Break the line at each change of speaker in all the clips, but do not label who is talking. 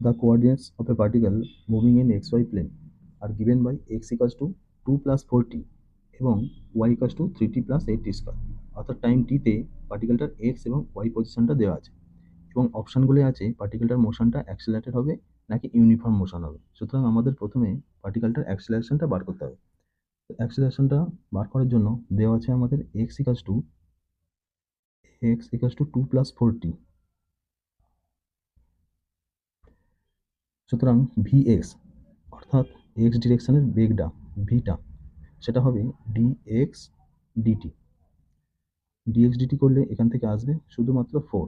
The coordinates of a particle moving in xy plane are given by x equals to 2 plus 4t এবং y equals to 3t plus 8t square অর্থাৎ time টিতে পার্টিকেলটার x এবং Y পজিশনটা দেওয়া আছে এবং অপশানগুলি আছে পার্টিকেলটার মোশনটা অ্যাক্সিলারেটেড হবে নাকি ইউনিফর্ম মোশন হবে। সুতরাং আমাদের প্রথমে পার্টিকেলটার অ্যাক্সিলারেশনটা বার করতে হবে। অ্যাক্সিলারেশনটা বার করার জন্য দেওয়া আছে আমাদের x equals two x equals two two plus four t সুতরাং ভি এক্স অর্থাৎ এক্স ডিরেকশনের বেগটা ভিটা সেটা হবে d x d t d x d t করলে এখান থেকে আসবে শুধুমাত্র ফোর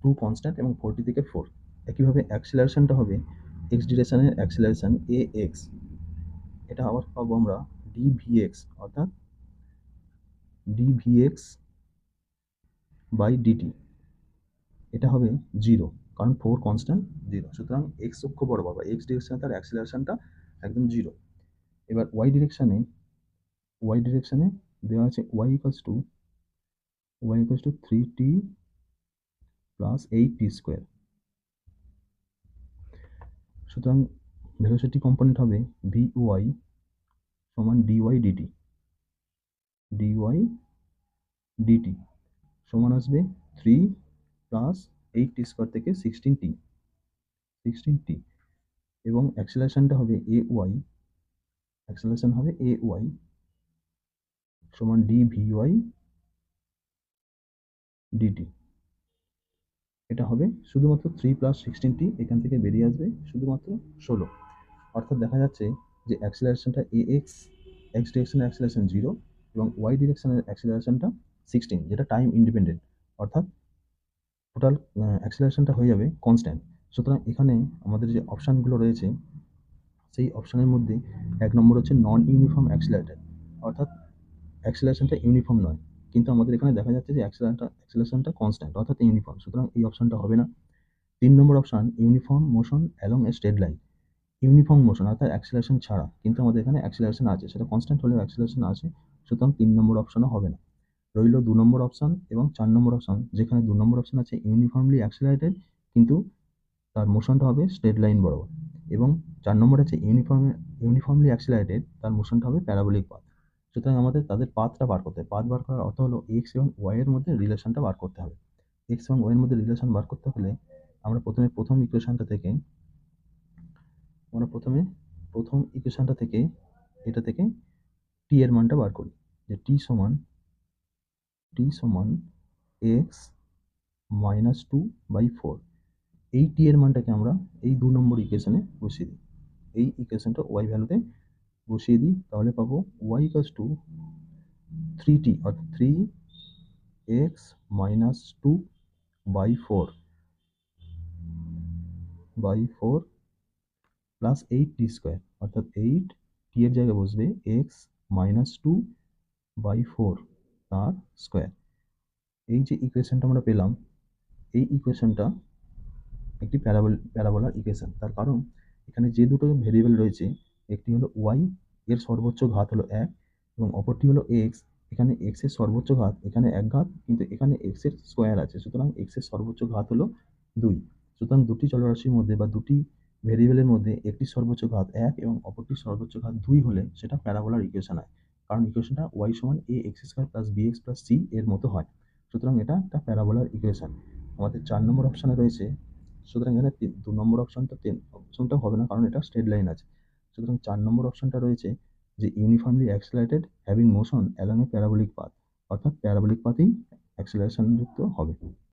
টু কনস্ট্যান্ট এবং ফোরটি থেকে ফোর একইভাবে অ্যাক্সিলারেশনটা হবে এক্স ডিরেকশনের অ্যাক্সিলারেশন এ এক্স এটা আবার পাবো আমরা ডি ভি এক্স অর্থাৎ d v x by d t এটা হবে জিরো কারণ ফোর কনস্ট্যান্ট জিরো সুতরাং এক্স অক্ষ বরাবর বা এক্স ডিরেকশনে তার অ্যাক্সিলারেশনটা একদম জিরো এবার ওয়াই ডিরেকশানে ওয়াই ডিরেকশানে দেওয়া আছে y equals two y equals two three t plus eight t square সুতরাং ভেলোসিটি কম্পোনেন্ট হবে ভি ওয়াই সমান d y d t d y d t সমান আসবে three plus eight t square থেকে sixteen টি sixteen টি এবং অ্যাক্সেলারেশনটা হবে A Y acceleration হবে এ ওয়াই সমান d v y d t এটা হবে শুধুমাত্র থ্রি প্লাস সিক্সটিন টি এখান থেকে বেরিয়ে আসবে শুধুমাত্র ষোলো। অর্থাৎ দেখা যাচ্ছে যে অ্যাক্সেলারেশনটা এ এক্স এক্স ডিরেকশনের অ্যাক্সেলারেশন জিরো এবং ওয়াই ডিরেকশনের অ্যাক্সেলারেশনটা সিক্সটিন যেটা টাইম ইন্ডিপেন্ডেন্ট অর্থাৎ টোটাল অ্যাক্সেলারেশনটা হয়ে যাবে কনস্ট্যান্ট সুতরাং এখানে আমাদের যে অপশানগুলো রয়েছে, সেই অপশানের মধ্যে এক নম্বর হচ্ছে নন ইউনিফর্ম অ্যাক্সিলারেটার অর্থাৎ অ্যাক্সিলারেশনটা ইউনিফর্ম নয়। কিন্তু আমাদের এখানে দেখা যাচ্ছে যে অ্যাক্সিলারটা অ্যাক্সিলারেশনটা কনস্ট্যান্ট অর্থাৎ ইউনিফর্ম সুতরাং এই অপশানটা হবে না। তিন নম্বর option uniform motion along a straight line uniform motion অর্থাৎ অ্যাক্সিলারেশন ছাড়া। কিন্তু আমাদের এখানে অ্যাক্সিলারেশন আছে, সেটা কনস্ট্যান্ট হলেও অ্যাক্সিলারেশন আছে। সুতরাং তিন নম্বর অপশানও হবে না। রইল দু নম্বর অপশান এবং চার নম্বর অপশান যেখানে দু নম্বর অপশান আছে ইউনিফর্মলি অ্যাক্সিলারেটেড কিন্তু তার মোশনটা হবে স্ট্রেট লাইন বরাবর এবং চার নম্বর আছে ইউনিফর্ম ইউনিফর্মলি অ্যাক্সিলারেটেড তার মোশনটা হবে প্যারাবোলিক পাথ সুতরাং আমাদের তাদের পাথটা বার করতে হবে। পাথ বার করার অর্থ হলো এক্স এবং ওয়াইয়ের মধ্যে রিলেশনটা বার করতে হবে। এক্স এবং ওয়াইয়ের মধ্যে রিলেশন বার করতে হলে আমরা প্রথমে প্রথম ইকুয়েশনটা থেকে, আমরা প্রথমে প্রথম ইকুয়েশনটা থেকে, এটা থেকে টি এর মানটা বার করি। যে টি সমান টি সমান x minus two by four এই টি এর মানটাকে আমরা এই দু নম্বর ইকুয়েশনে বসিয়ে দিই। এই ইকুয়েশনটা ওয়াই ভ্যালুতে বসিয়ে দিই, তাহলে পাবো y equals two three t অর্থাৎ three x minus two by four by four plus eight t square অর্থাৎ এইট টি এর জায়গায় বসবে x minus two by four তার স্কোয়ার এই যে ইকুয়েশনটা আমরা পেলাম, এই ইকুয়েশনটা একটি প্যারাবল প্যারাবোলার ইকুয়েশন তার কারণ, এখানে যে দুটো ভেরিয়েবল রয়েছে, একটি হলো ওয়াই এর সর্বোচ্চ ঘাত হলো এক, এবং অপরটি হলো এক্স এখানে এক্সের সর্বোচ্চ ঘাত, এখানে এক ঘাত, কিন্তু এখানে এক্সের স্কোয়ার আছে, সুতরাং এক্সের সর্বোচ্চ ঘাত হলো দুই। সুতরাং দুটি চলরাশির মধ্যে বা দুটি ভেরিয়েবলের মধ্যে একটি সর্বোচ্চ ঘাত এক এবং অপরটির সর্বোচ্চ ঘাত দুই হলে সেটা প্যারাবোলার ইকুয়েশন হয়। কারণ ইকুয়েশনটা ওয়াই সমান a x square plus b x plus c এর মতো হয়। সুতরাং এটা একটা প্যারাবোলার ইকুয়েশন আমাদের চার নম্বর অপশানে রয়েছে। সুতরাং এখানে দু নম্বর অপশানটা তিন অপশানটা হবে না কারণ এটা স্ট্রেট লাইন আছে। সুতরাং চার নম্বর অপশানটা রয়েছে যে uniformly accelerated having motion along a parabolic path অর্থাৎ প্যারাবোলিক পাথেই অ্যাক্সিলারেশন যুক্ত হবে।